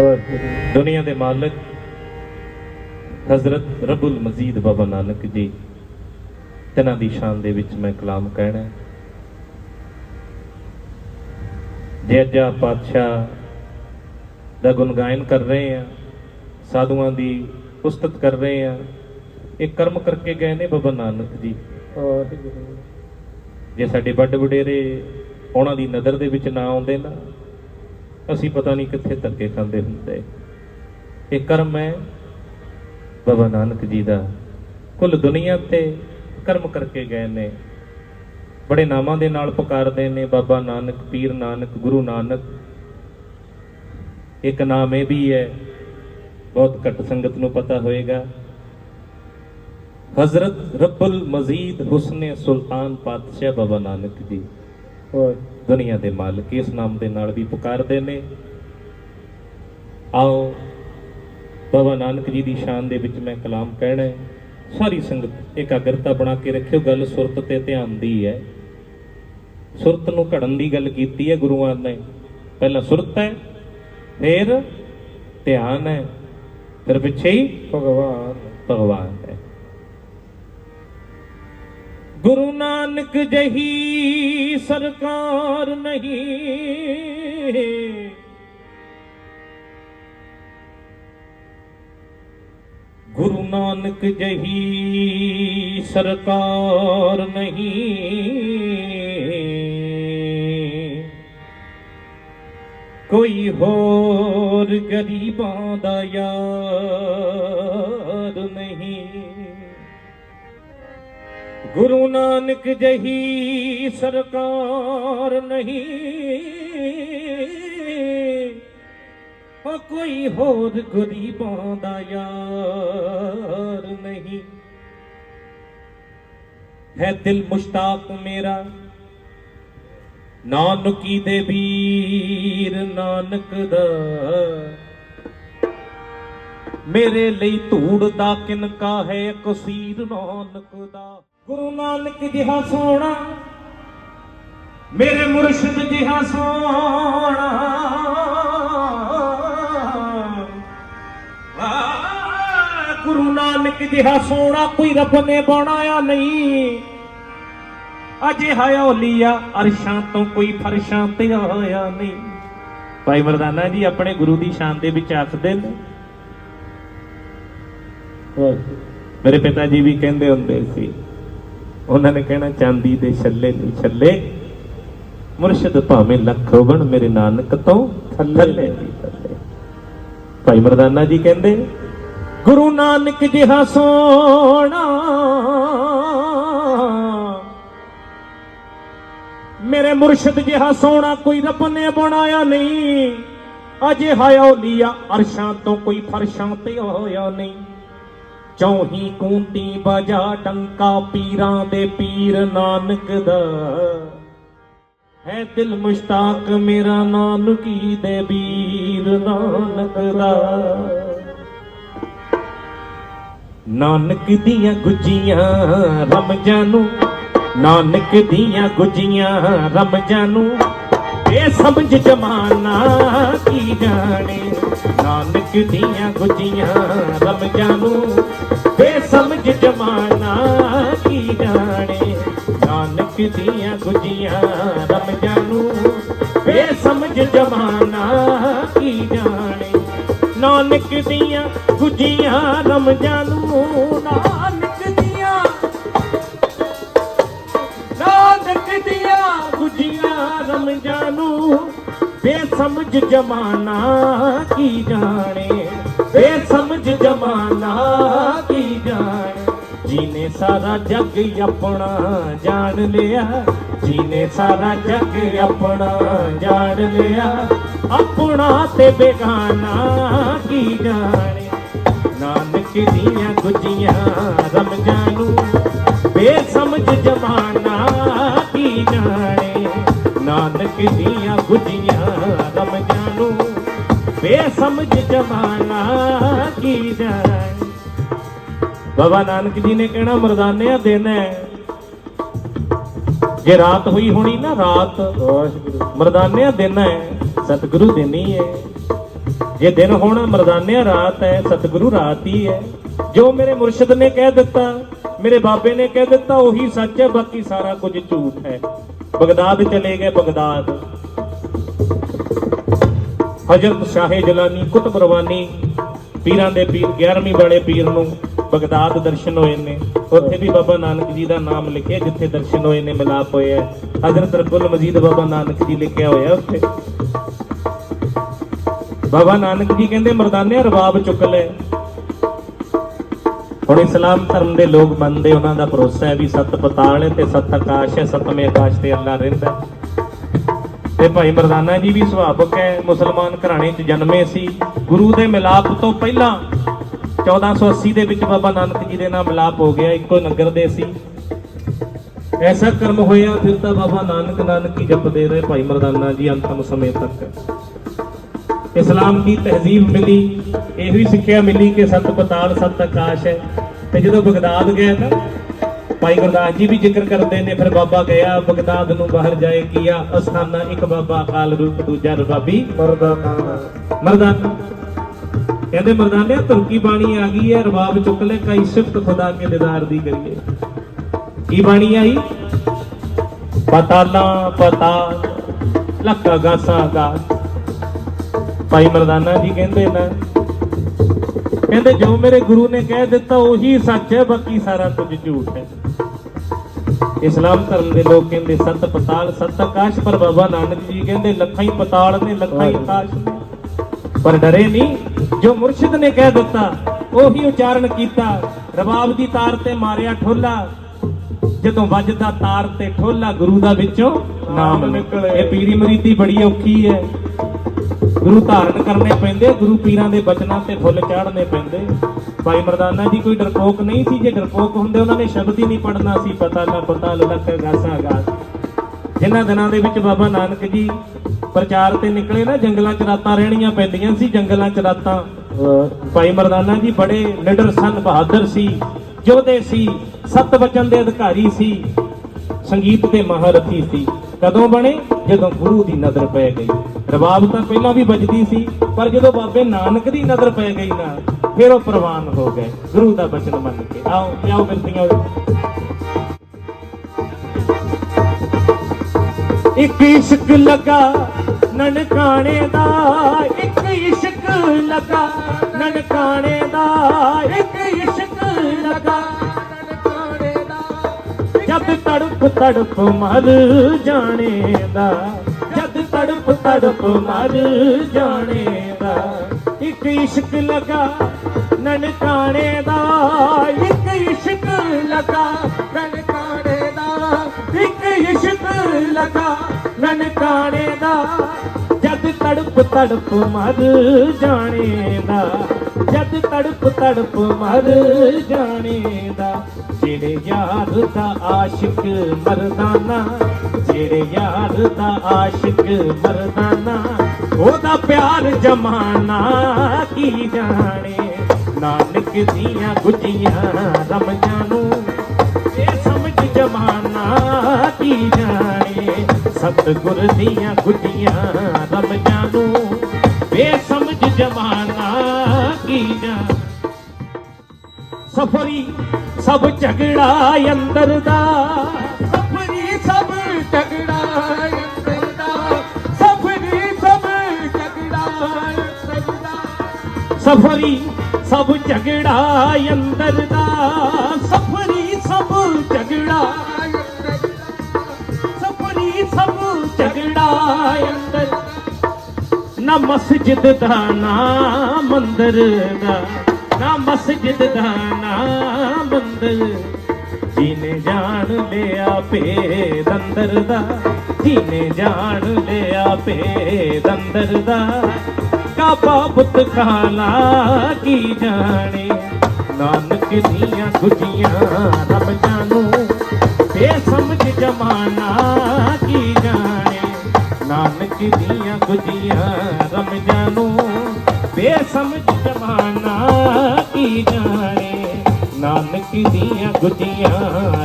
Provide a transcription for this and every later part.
ਵਾਹਿਗੁਰੂ ਦੁਨੀਆ ਦੇ ਮਾਲਕ ਹਜ਼ਰਤ ਰਬੁਲ ਮਜੀਦ ਬਾਬਾ ਨਾਨਕ ਜੀ ਤਿਨਾਂ ਦੀ ਸ਼ਾਨ ਦੇ ਵਿੱਚ ਮੈਂ ਕਲਾਮ ਕਹਿਣਾ। ਜੇ ਆਪ ਪਾਤਸ਼ਾਹ ਦਾ ਗੁਣਗਾਇਨ ਕਰ ਰਹੇ ਆ ਸਾਧੂਆਂ ਦੀ ਉਸਤਤ ਕਰ ਰਹੇ ਆ ਇਹ ਕਰਮ ਕਰਕੇ ਗਏ ਨੇ ਬਾਬਾ ਨਾਨਕ ਜੀ ਜੇ ਸਾਡੇ ਵੱਡ ਵਡੇਰੇ ਉਹਨਾਂ ਦੀ ਨਜ਼ਰ ਦੇ ਵਿੱਚ ਨਾ ਆਉਂਦੇ ਨਾ ਅਸੀਂ ਪਤਾ ਨਹੀਂ ਕਿੱਥੇ ਧੱਕੇ ਖਾਂਦੇ ਹੁੰਦੇ। ਇਹ ਕਰਮ ਹੈ ਬਾਬਾ ਨਾਨਕ ਜੀ ਦਾ। ਕੁੱਲ ਦੁਨੀਆ ਤੇ ਕਰਮ ਕਰਕੇ ਗਏ ਨੇ। ਬੜੇ ਨਾਮਾਂ ਦੇ ਨਾਲ ਪੁਕਾਰਦੇ ਨੇ ਬਾਬਾ ਨਾਨਕ, ਪੀਰ ਨਾਨਕ, ਗੁਰੂ ਨਾਨਕ। ਇੱਕ ਨਾਮ ਇਹ ਵੀ ਹੈ, ਬਹੁਤ ਘੱਟ ਸੰਗਤ ਨੂੰ ਪਤਾ ਹੋਏਗਾ। ਹਜ਼ਰਤ ਰੱਬੁਲ ਮਜ਼ੀਦ ਹੁਸਨੇ ਸੁਲਤਾਨ ਪਾਤਸ਼ਾਹ ਬਾਬਾ ਨਾਨਕ ਜੀ। ਵਾਹਿਗੁਰੂ ਦੁਨੀਆ ਦੇ ਮਾਲਕ ਇਸ ਨਾਮ ਦੇ ਨਾਲ ਵੀ ਪੁਕਾਰਦੇ ਨੇ। ਆਓ ਬਾਬਾ ਨਾਨਕ ਜੀ ਦੀ ਸ਼ਾਨ ਦੇ ਵਿੱਚ ਮੈਂ ਕਲਾਮ ਕਹਿਣਾ ਹੈ। ਸਾਰੀ ਸੰਗਤ ਇਕਾਗਰਤਾ ਬਣਾ ਕੇ ਰੱਖਿਓ ਗੱਲ ਸੁਰਤ ਤੇ ਧਿਆਨ ਦੀ ਹੈ। ਸੁਰਤ ਨੂੰ ਘੜਨ ਦੀ ਗੱਲ ਕੀਤੀ ਹੈ ਗੁਰੂਆਂ ਨੇ। ਪਹਿਲਾਂ ਸੁਰਤ ਹੈ ਫਿਰ ਧਿਆਨ ਹੈ ਫਿਰ ਪਿੱਛੇ ਹੀ ਭਗਵਾਨ। ਭਗਵਾਨ। ਗੁਰੂ ਨਾਨਕ ਜਹੀ ਸਰਕਾਰ ਨਹੀਂ। ਗੁਰੂ ਨਾਨਕ ਜਹੀ ਸਰਕਾਰ ਨਹੀਂ। ਕੋਈ ਹੋਰ ਗਰੀਬਾਂ ਦਾ ਯਾਰ ਨਹੀਂ। ਗੁਰੂ ਨਾਨਕ ਜਹੀ ਸਰਕਾਰ ਨਹੀਂ। ਉਹ ਕੋਈ ਹੋਰ ਗਰੀਬਾਂ ਦਾ ਯਾਰ ਨਹੀਂ। ਹੈ ਦਿਲ ਮੁਸ਼ਤਾਕ ਮੇਰਾ, ਨਾਨਕੀ ਦੇ ਵੀਰ ਨਾਨਕ ਦਾ। ਮੇਰੇ ਲਈ ਧੂੜ ਦਾ ਕਿਨਕਾ ਹੈ ਕਸੀਰ ਨਾਨਕ ਦਾ। ਗੁਰੂ ਨਾਨਕ ਜਿਹਾ ਸੋਹਣਾ ਮੇਰੇ ਮੁਰਸ਼ਿਦ ਜਿਹਾ ਸੋਹਣਾ। ਆ, ਗੁਰੂ ਨਾਨਕ ਜਿਹਾ ਸੋਹਣਾ ਕੋਈ ਰੱਬ ਨੇ ਬਣਾਇਆ ਨਹੀਂ। ਅਜੇ ਹਾਇਆ ਲੀਆ ਅਰਸ਼ਾਂ ਤੋਂ ਕੋਈ ਫਰਸ਼ਾਂ ਤੇ ਆਇਆ ਨਹੀਂ। ਭਾਈ ਮਰਦਾਨਾ ਜੀ ਆਪਣੇ ਗੁਰੂ ਦੀ ਸ਼ਾਨ ਦੇ ਵਿੱਚ ਆਖਦੇ ਨੇ। ਮੇਰੇ ਪਿਤਾ ਜੀ ਵੀ ਕਹਿੰਦੇ ਹੁੰਦੇ ਸੀ ਉਹਨਾਂ ਨੇ ਕਹਿਣਾ ਚਾਂਦੀ ਦੇ ਛੱਲੇ ਨਹੀਂ ਛੱਲੇ। ਮੁਰਸ਼ਿਦ ਭਾਵੇਂ ਲੱਖ ਹੋਵਣ ਮੇਰੇ ਨਾਨਕ ਤੋਂ ਥੱਲੇ ਨਹੀਂ ਥੱਲੇ। ਭਾਈ ਮਰਦਾਨਾ ਜੀ ਕਹਿੰਦੇ ਗੁਰੂ ਨਾਨਕ ਜਿਹਾ ਸੋਹਣਾ। ਮੇਰੇ ਮੁਰਸ਼ਿਦ ਜਿਹਾ ਸੋਹਣਾ ਕੋਈ ਰੱਬ ਨੇ ਬਣਾਇਆ ਨਹੀਂ। ਅਜੇ ਹਾਇਆ ਲੀਆ ਅਰਸ਼ਾਂ ਤੋਂ ਕੋਈ ਫਰਸ਼ਾਂ ਤੇ ਹੋਇਆ ਨਹੀਂ। ਚੌਹੀ ਕੂੰਟੀ ਬਜਾ ਟੰਕਾ ਪੀਰਾਂ ਦੇ ਪੀਰ ਨਾਨਕ ਦਾ। ਹੈ ਦਿਲ ਮੁਸ਼ਤਾਕ ਮੇਰਾ ਨਾਨਕੀ ਦੇ ਵੀਰ ਨਾਨਕ ਦਾ। ਨਾਨਕ ਦੀਆਂ ਗੁੱਜੀਆਂ ਰਮਜਾਂ ਨੂੰ, ਨਾਨਕ ਦੀਆਂ ਗੁੱਜੀਆਂ ਰਮਜਾਂ ਨੂੰ, ਇਹ ਸਮਝ ਜਮਾਨਾ ਜਾਣੇ ਨਾਨਕ ਦੀਆਂ ਗੁੱਜੀਆਂ ਰਮਜਾਂ ਨੂੰ ਇਹ ਸਮਝ ਜਮਾਨਾ ਕੀ ਜਾਣੇ। ਨਾਨਕ ਦੀਆਂ ਗੁੱਜੀਆਂ ਰਮਜਾਂ ਨੂੰ ਇਹ ਸਮਝ ਜਮਾਨਾ ਕੀ ਜਾਣੇ। ਨਾਨਕ ਦੀਆਂ ਗੁੱਜੀਆਂ ਰਮਜਾਂ ਨੂੰ, ਨਾਨਕ ਸਮਝ ਜਮਾਨਾ ਕੀ ਜਾਣੇ? ਬੇਸਮਝ ਜਮਾਨਾ ਕੀ ਜਾਣੇ? ਜੀਨੇ ਸਾਰਾ ਜੱਗ ਆਪਣਾ ਜਾਣ ਲਿਆ। ਜੀਨੇ ਸਾਰਾ ਜੱਗ ਆਪਣਾ ਜਾਣ ਲਿਆ। ਆਪਣਾ ਤੇ ਬੇਗਾਨਾ ਕੀ ਜਾਣੇ? ਨਾਨਕ ਦੀਆਂ ਗੁੱਜੀਆਂ ਰਮਜਾਂ ਨੂੰ ਬੇਸਮਝ ਜਮਾਨਾ ਕੀ ਜਾਣੇ? ਨਾਨਕ ਦੀਆਂ ਗੁੱਜੀਆਂ ਰਮਜਾਂ ਨੂੰ। ਬੇਸਮਝ ਜਮਾਨਾ ਕੀ ਜਾਣੇ। ਬਾਬਾ ਨਾਨਕ ਜੀ ਨੇ ਕਹਿਣਾ, ਮਰਦਾਨਿਆ ਦਿਨ ਹੈ ਜੇ ਰਾਤ ਹੋਈ ਹੋਣੀ ਨਾ ਰਾਤ, ਮਰਦਾਨਿਆ ਦਿਨ ਹੈ ਸਤਿਗੁਰੂ ਦੇਣੀ ਹੈ ਜੇ ਦਿਨ ਹੋਣਾ, ਮਰਦਾਨਿਆ ਰਾਤ ਹੈ ਸਤਿਗੁਰੂ ਰਾਤ ਹੀ ਹੈ ਜੋ ਮੇਰੇ ਮੁਰਸ਼ਿਦ ਨੇ ਕਹਿ ਦਿੱਤਾ, ਮੇਰੇ ਬਾਬੇ ਨੇ ਕਹਿ ਦਿੱਤਾ, ਉਹੀ ਸੱਚ ਹੈ ਬਾਕੀ ਸਾਰਾ ਕੁਝ ਝੂਠ ਹੈ ਬਗਦਾਦ ਚਲੇ ਗਏ, ਬਗਦਾਦ। ਹਜ਼ਰਤ ਸ਼ਾਹੇ ਜਲਾਨੀ ਕੁਤਬ ਰਵਾਨੀ ਪੀਰਾਂ ਦੇ ਪੀਰ 11ਵੀਂ ਵਾਲੇ ਪੀਰ ਨੂੰ ਬਗਦਾਦ ਦਰਸ਼ਨ ਹੋਏ ਨੇ। ਉੱਥੇ ਵੀ ਬਾਬਾ ਨਾਨਕ ਜੀ ਦਾ ਨਾਮ ਲਿਖਿਆ, ਜਿੱਥੇ ਦਰਸ਼ਨ ਹੋਏ ਨੇ, ਮਿਲਾਪ ਹੋਇਆ ਹਜ਼ਰਤ ਰਬੁਲ ਮਜੀਦ ਬਾਬਾ ਨਾਨਕ ਜੀ ਲਿਖਿਆ ਹੋਇਆ ਉੱਥੇ। ਬਾਬਾ ਨਾਨਕ ਜੀ ਕਹਿੰਦੇ ਮਰਦਾਨੇ ਰਬਾਬ ਚੁੱਕ ਲੈ। ਹੁਣ ਇਸਲਾਮ ਧਰਮ ਦੇ ਲੋਕ ਮੰਨਦੇ, ਉਹਨਾਂ ਦਾ ਭਰੋਸਾ ਹੈ ਵੀ ਸੱਤ ਪਤਾਲ ਹੈ ਤੇ ਸੱਤ ਆਕਾਸ਼ ਹੈ ਸੱਤਵੇਂ ਆਕਾਸ਼ ਤੇ ਅੱਲਾ ਰਹਿੰਦਾ ਤੇ ਭਾਈ ਮਰਦਾਨਾ ਜੀ ਵੀ ਸੁਭਾਵਕ ਹੈ, ਮੁਸਲਮਾਨ ਘਰਾਣੇ 'ਚ ਜਨਮੇ ਸੀ। ਗੁਰੂ ਦੇ ਮਿਲਾਪ ਤੋਂ ਪਹਿਲਾਂ 1480 ਦੇ ਵਿੱਚ ਬਾਬਾ ਨਾਨਕ ਜੀ ਦੇ ਨਾਲ ਮਿਲਾਪ ਹੋ ਗਿਆ, ਇੱਕੋ ਨਗਰ ਦੇ ਸੀ। ਐਸਾ ਕਰਮ ਹੋਇਆ, ਫਿਰ ਤਾਂ ਬਾਬਾ ਨਾਨਕ ਨਾਨਕ ਹੀ ਜਪਦੇ ਰਹੇ ਭਾਈ ਮਰਦਾਨਾ ਜੀ ਅੰਤਮ ਸਮੇਂ ਤੱਕ। ਇਸਲਾਮ ਦੀ ਤਹਿਜ਼ੀਬ ਮਿਲੀ, ਇਹ ਵੀ ਸਿੱਖਿਆ ਮਿਲੀ ਕਿ ਸਤ ਪਤਾਲ, ਸੱਤ ਆਕਾਸ਼ ਹੈ। ਤੇ ਜਦੋਂ ਬਗਦਾਦ ਗਏ ਤਾਂ ਭਾਈ ਗੁਰਦਾਸ ਜੀ ਵੀ ਜ਼ਿਕਰ ਕਰਦੇ ਨੇ, ਫਿਰ ਬਾਬਾ ਗਿਆ, ਬਗਦਾਦ ਨੂੰ ਬਾਹਰ ਜਾਏ ਕੀਆ, ਅਸਥਾਨਾ ਇੱਕ ਬਾਬਾ ਅਕਾਲ ਰੂਪ, ਦੂਜਾ ਰਬਾਬੀ ਮਰਦਾਨਾ। ਮਰਦਾਨਾ। ਕਹਿੰਦੇ ਮਰਦਾਨੇ ਤੁਰਕੀ ਬਾਣੀ ਆ ਗਈ ਹੈ, ਰਬਾਬ ਚੁੱਕ ਲੈ, ਕਈ ਸਿਫਤ ਖੁਦਾ ਕੇ ਦੀਦਾਰ ਦੀ ਕਰੀਏ। ਕੀ ਬਾਣੀ ਆਈ? ਪਤਾਲਾ ਪਤਾਲ ਲੱਕਾ ਗਾਸਾ ਗਾਸ ਭਾਈ ਮਰਦਾਨਾ ਜੀ ਕਹਿੰਦੇ ਨਾ, ਕਹਿੰਦੇ ਜੋ ਮੇਰੇ ਗੁਰੂ ਨੇ ਕਹਿ ਦਿੱਤਾ, ਉਹੀ ਸੱਚ ਹੈ, ਬਾਕੀ ਸਾਰਾ ਕੁਝ ਝੂਠ ਹੈ। ਇਸਲਾਮ ਧਰਮ ਦੇ ਲੋਕ ਕਹਿੰਦੇ ਸੱਤ ਪਤਾਲ ਸੱਤ ਆਕਾਸ਼ ਪਰ ਬਾਬਾ ਨਾਨਕ ਜੀ ਕਹਿੰਦੇ ਲੱਖਾਂ ਹੀ ਪਤਾਲ ਨੇ ਲੱਖਾਂ ਹੀ ਆਕਾਸ਼ ਪਰ ਡਰੇ ਨਹੀਂ। ਜੋ ਮੁਰਸ਼ਿਦ ਨੇ ਕਹਿ ਦਿੱਤਾ ਉਹੀ ਉਚਾਰਨ ਕੀਤਾ। ਰਬਾਬ ਦੀ ਤਾਰ ਤੇ ਮਾਰਿਆ ਠੋਲਾ। ਜਦੋਂ ਵੱਜਦਾ ਤਾਰ ਤੇ ਠੋਲਾ ਗੁਰੂ ਦਾ ਵਿੱਚੋਂ ਨਾਮ ਨਿਕਲੇ ਇਹ ਪੀਰੀ ਮਰੀਦੀ ਬੜੀ ਔਖੀ ਹੈ। ਗੁਰੂ ਧਾਰਨ ਕਰਨੇ ਪੈਂਦੇ, ਗੁਰੂ ਪੀਰਾਂ ਦੇ ਬਚਨਾਂ ਤੇ ਫੁੱਲ ਚਾੜਨੇ ਪੈਂਦੇ। ਭਾਈ ਮਰਦਾਨਾ ਜੀ, ਕੋਈ ਡਰਪੋਕ ਨਹੀਂ ਸੀ, ਜੇ ਡਰਪੋਕ ਹੁੰਦੇ ਉਹਨਾਂ ਨੇ ਸ਼ਬਦ ਹੀ ਨਹੀਂ ਪੜਨਾ ਸੀ, ਪਤਾ ਨਾ ਪਤਾ ਲੱਖ ਗਾਸਾ ਗਾਸ। ਜਿਨ੍ਹਾਂ ਦਿਨਾਂ ਦੇ ਵਿੱਚ ਬਾਬਾ ਨਾਨਕ ਜੀ ਪ੍ਰਚਾਰ ਤੇ ਨਿਕਲੇ ਨਾ, ਜੰਗਲਾਂ 'ਚ ਰਾਤਾਂ ਰਹਿਣੀਆਂ ਪੈਂਦੀਆਂ ਸੀ, ਜੰਗਲਾਂ 'ਚ ਰਾਤਾਂ ਵਾਹ ਭਾਈ ਮਰਦਾਨਾ ਜੀ ਬੜੇ ਨਿਡਰ ਸਨ, ਬਹਾਦਰ ਸੀ, ਯੋਧੇ ਸੀ, ਸਤ ਵਚਨ ਦੇ ਅਧਿਕਾਰੀ ਸੀ, ਸੰਗੀਤ ਦੇ ਮਹਾਰਥੀ ਸੀ। ਕਦੋਂ ਬਣੇ? ਜਦੋਂ ਗੁਰੂ ਦੀ ਨਜ਼ਰ ਪੈ ਗਈ। ਰਬਾਬ ਤਾਂ ਪਹਿਲਾਂ ਵੀ ਵੱਜਦੀ ਸੀ, ਪਰ ਜਦੋਂ ਬਾਬੇ ਨਾਨਕ ਦੀ ਨਜ਼ਰ ਪੈ ਗਈ ਨਾ, ਫਿਰ ਉਹ ਪ੍ਰਵਾਨ ਹੋ ਗਏ। ਗੁਰੂ ਦਾ ਬਚਨ ਮੰਨ ਕੇ। ਆਓ ਲਿਆਓ ਬਿਰਤੀਆਂ ਇੱਕ ਇਸ਼ਕ ਲਗਾ ਨਨਕਾਣੇ ਦਾ, ਇੱਕ ਇਸ਼ਕ ਲਗਾ ਨਨਕਾਣੇ ਦਾ, ਇੱਕ ਇਸ਼ਕ ਲਗਾ ਨਨਕਾਣੇ ਦਾ। ਜਦ ਤੜਪ ਤੜਪ ਮਰ ਜਾਣੇ ਦਾ। ਤੜਪ ਤੜਪ ਮਰ ਜਾਣੇ ਦਾ। ਇੱਕ ਇਸ਼ਕ ਲਗਾ ਨਨਕਾਣੇ ਦਾ, ਇੱਕ ਇਸ਼ਕ ਲਗਾ ਨਨਕਾਣੇ ਦਾ। ਇੱਕ ਇਸ਼ਕ ਲਗਾ ਨਨਕਾਣੇ ਦਾ। ਜਦ ਤੜਪ ਤੜਪ ਮਰ ਜਾਣੇ ਦਾ। ਜਦ ਤੜਪ ਤੜਪ ਮਰ ਜਾਣੇ ਦਾ ਜਿਹੜੇ ਯਾਰ ਦਾ ਆਸ਼ਿਕ ਮਰਦਾਨਾ, ਜਿਹੜੇ ਯਾਰ ਦਾ ਆਸ਼ਿਕ ਮਰਦਾਨਾ, ਉਹਦਾ ਪਿਆਰ ਜਮਾਨਾ ਕੀ ਜਾਣੇ? ਨਾਨਕ ਦੀਆਂ ਗੁੱਜੀਆਂ ਰਮਜਾਂ ਨੂੰ, ਇਹ ਸਮਝ ਜਮਾਨਾ ਕੀ ਜਾਣੇ? ਸਤਿਗੁਰ ਦੀਆਂ ਗੁੱਡੀਆਂ ਰਮਜਾਂ ਨੂੰ ਬੇਸਮਝ ਜਮਾਨਾ ਸਫਰੀ ਸਭ ਝਗੜਾ ਅੰਦਰ ਦਾ। ਸਫਰੀ ਸਭ ਝਗੜਾ ਅੰਦਰ ਦਾ। ਸਫਰੀ ਸਭ ਝਗੜਾ ਅੰਦਰ ਦਾ। ਸਫਰੀ ਸਭ ਝਗੜਾ ਅੰਦਰ ਦਾ। ਸਫਰੀ ਸਭ ਝਗੜਾ ਸਫਰੀ ਸਭ ਝਗੜਾ ਅੰਦਰ ਨਾ ਮਸਜਿਦ ਦਾ ਨਾ ਮੰਦਰ ਦਾ। ਮਸਜਿਦ ਦਾ ਨਾ ਮੰਦਰ ਜੀਨੇ ਜਾਣ ਲਿਆ ਭੇਦ ਅੰਦਰ ਦਾ। ਜੀਨੇ ਜਾਣ ਲਿਆ ਭੇਦ ਅੰਦਰ ਦਾ। ਕਾਬਾ ਬੁੱਤ ਖਾਲਾ ਕੀ ਜਾਣੇ? ਨਾਨਕ ਦੀਆਂ ਗੁਜੀਆਂ ਰੱਬ ਜਾਣੂ। ਬੇਸਮਝ ਜਮਾਨਾ ਕੀ ਜਾਣੇ? ਨਾਨਕ ਦੀਆਂ ਗੁਜੀਆਂ ਰਮਜਾਂ ਨੂੰ ਬੇਸਮਝ ਜਮਾਨਾ ਨਾਨਕ ਦੀਆਂ ਗੁਜੀਆਂ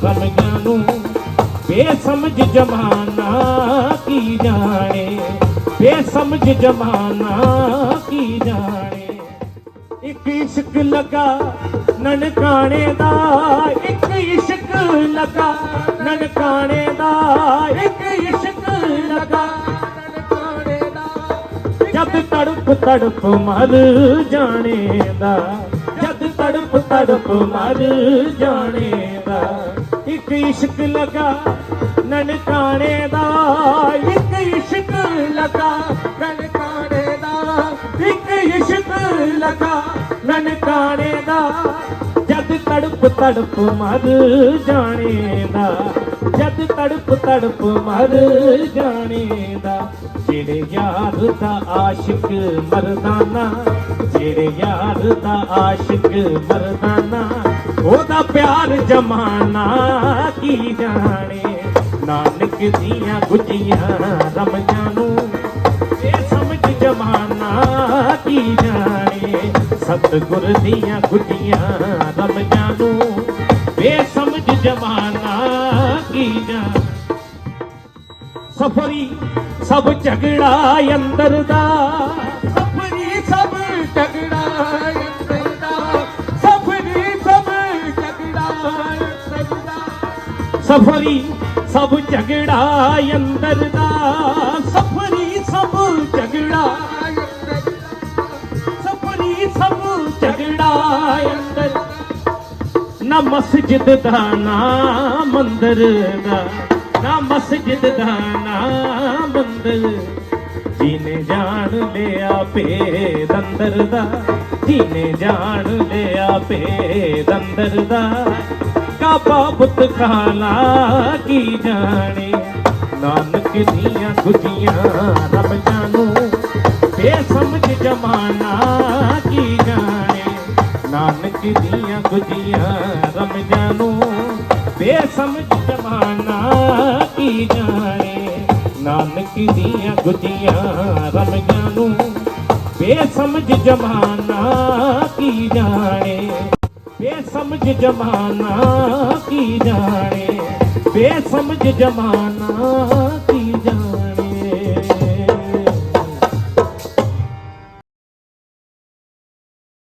ਰਮਜਾਂ ਨੂੰ ਬੇਸਮਝ ਜਮਾਨਾ ਕੀ ਜਾਣੇ? ਬੇਸਮਝ ਜਮਾਨਾ ਕੀ ਜਾਣੇ? ਇੱਕ ਇਸ਼ਕ ਲਗਾ ਨਨਕਾਣੇ ਦਾ, ਇੱਕ ਇਸ਼ਕ ਲਗਾ ਨਨਕਾਣੇ ਦਾ, ਇੱਕ ਇਸ਼ਕ ਲਗਾ ਨਨਕਾਣੇ ਦਾ। ਜਦ ਤੜਪ ਤੜਪ ਮਰ ਜਾਣੇ ਦਾ। ਤੜਪ ਤੜਪ ਮਰ ਜਾਣੇ ਦਾ ਇੱਕ ਇਸ਼ਕ ਲਗਾ ਨਨਕਾਣੇ ਦਾ ਇੱਕ ਇਸ਼ਕ ਲਗਾ ਨਨਕਾਣੇ ਦਾ ਇੱਕ ਇਸ਼ਕ ਲਗਾ ਨਨਕਾਣੇ ਦਾ ਜਦ ਤੜਪ ਤੜਪ ਮਰ ਜਾਣੇ ਦਾ ਜਦ ਤੜਪ ਤੜਪ ਮਰ ਜਾਣੇ ਦਾ ਜਿਹੜੇ ਯਾਰ ਦਾ ਆਸ਼ਿਕ ਮਰਦਾਨਾ ਜਿਹੜੇ ਯਾਰ ਦਾ ਆਸ਼ਿਕ ਮਰਦਾਨਾ ਉਹਦਾ ਪਿਆਰ ਜਮਾਨਾ ਕੀ ਜਾਣੇ? ਨਾਨਕ ਦੀਆਂ ਗੁਜੀਆਂ ਰਮਜਾਂ ਨੂੰ, ਇਹ ਸਮਝ ਜਮਾਨਾ ਕੀ ਜਾਣੇ? ਸਤਿਗੁਰ ਦੀਆਂ ਗੁਜੀਆਂ ਰਮਜਾਂ ਨੂੰ, ਇਹ ਸਮਝ ਜਮਾਨਾ ਕੀ ਜਾਣੇ? ਸਫਰੀ ਸਭ ਝਗੜਾ ਅੰਦਰ ਦਾ ਸਫਰੀ ਸਭ ਝਗੜਾ ਅੰਦਰ ਦਾ। ਸਫਰੀ ਸਭ ਝਗੜਾ ਸਫਰੀ ਸਭ ਝਗੜਾ ਅੰਦਰ ਦਾ। ਨਾ ਮਸਜਿਦ ਦਾ, ਨਾ ਮੰਦਰ ਦਾ। ਨਾ ਮਸਜਿਦ ਦਾ, ਨਾ ਮੰਦਰ। ਜੀਨੇ ਜਾਣ ਲਿਆ ਭੇਦ ਅੰਦਰ ਦਾ। ਜੀਨੇ ਜਾਣ ਲਿਆ ਭੇਦ ਅੰਦਰ ਦਾ। ਕਾਬਾ ਬੁੱਤ ਖਾਲਾ ਕੀ ਜਾਣੇ? ਨਾਨਕ ਦੀਆਂ ਗੁਜੀਆਂ ਰਮਜਾਂ ਨੂੰ ਬੇਸਮਝ ਜਮਾਨਾ ਕੀ ਜਾਣੇ? ਨਾਨਕ ਦੀਆਂ ਗੁਜੀਆਂ ਰਮਜਾਂ ਨੂੰ ਬੇਸਮਝ ਜਮਾਨਾ ਕੀ ਜਾਣੇ? ਨਾਨਕ ਦੀਆਂ ਗੁਜੀਆਂ ਰਮਜਾਂ ਨੂੰ ਬੇਸਮਝ ਜਮਾਨਾ ਕੀ ਜਾਣੇ? ਬੇਸਮਝ ਜਮਾਨਾ ਕੀ ਜਾਣੇ? ਬੇਸਮਝ ਜਮਾਨਾ